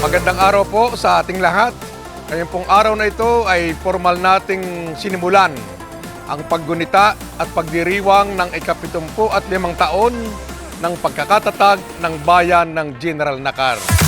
magandang araw po sa ating lahat. Ngayong pong araw na ito ay formal nating sinimulan ang paggunita at pagdiriwang ng ikapitumpu at limang taon ng pagkakatatag ng bayan ng General Nakar.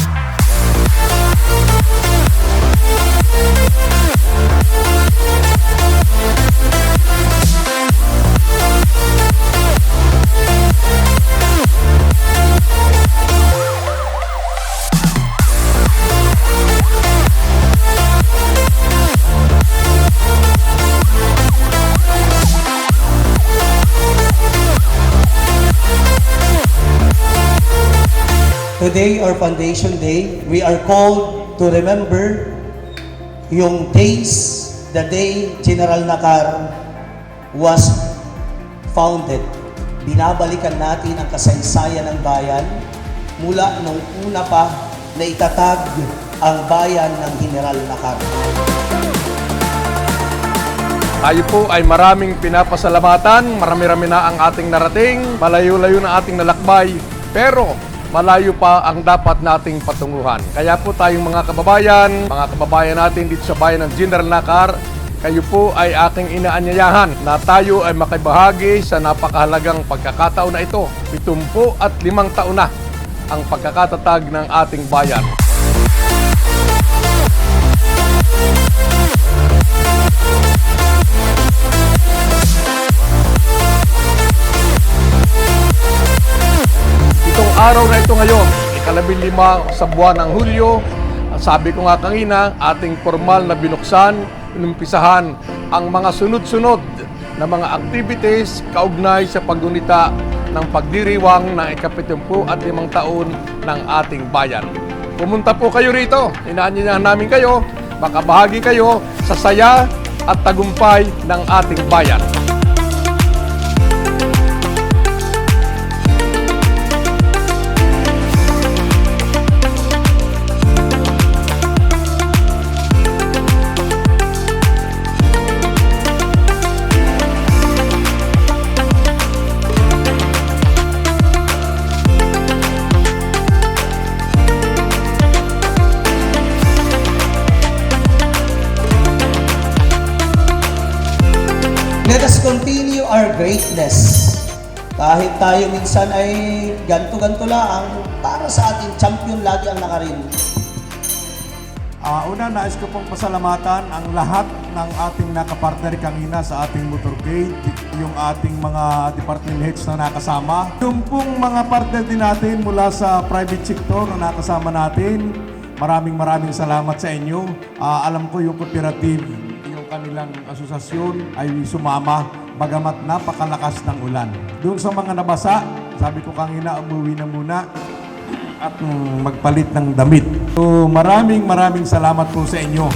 Today, our Foundation Day, we are called to remember yung days, the day General Nakar was founded. Binabalikan natin ang kasaysayan ng bayan mula nung una pa na itatag ang bayan ng General Nakar. Tayo po ay maraming pinapasalamatan, marami-rami na ang ating narating, malayo-layo na ating nalakbay, pero malayo pa ang dapat nating patunguhan. Kaya po tayong mga kababayan, mga kababayan natin dito sa bayan ng General Nakar, kayo po ay aking inaanyayahan na tayo ay makibahagi sa napakahalagang pagkakataon na ito. Pitumpo at limang taon na ang pagkakatatag ng ating bayan. Ngayon, ikalabing lima sa buwan ng Hulyo, sabi ko nga kanina, ating formal na binuksan, inumpisahan ang mga sunod-sunod na mga activities kaugnay sa paggunita ng pagdiriwang ng ikapitumpu at limang taon ng ating bayan. Pumunta po kayo rito, inaanyayahan namin kayo, makabahagi kayo sa saya at tagumpay ng ating bayan. Continue our greatness. Kahit tayo minsan ay ganto-ganto lang, para sa ating champion lagi ang nakarin. Ah, una, nais ko pong pasalamatan ang lahat ng ating nakapartner kanina sa ating motorcade, yung ating mga department heads na nakasama. Yung pong mga partner din natin mula sa private sector na nakasama natin, maraming maraming salamat sa inyo. Ah, alam ko yung cooperative, yung kanilang asosasyon ay sumama bagamat napakalakas ng ulan. Doon sa mga nabasa, sabi ko kanina, umuwi na muna at mm, magpalit ng damit. So, maraming maraming salamat po sa inyo.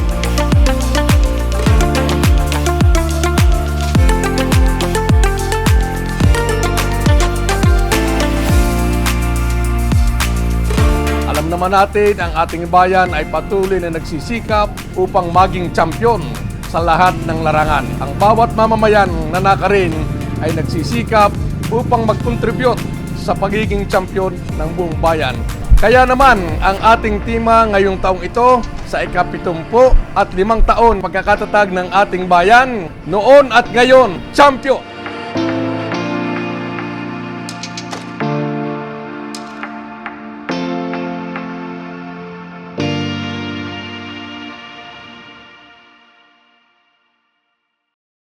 Alam naman natin ang ating bayan ay patuloy na nagsisikap upang maging champion sa lahat ng larangan. Ang bawat mamamayan na nakarin ay nagsisikap upang mag-contribute sa pagiging champion ng buong bayan. Kaya naman ang ating tima ngayong taong ito sa ikapitumpo at limang taon pagkakatatag ng ating bayan, noon at ngayon, champion!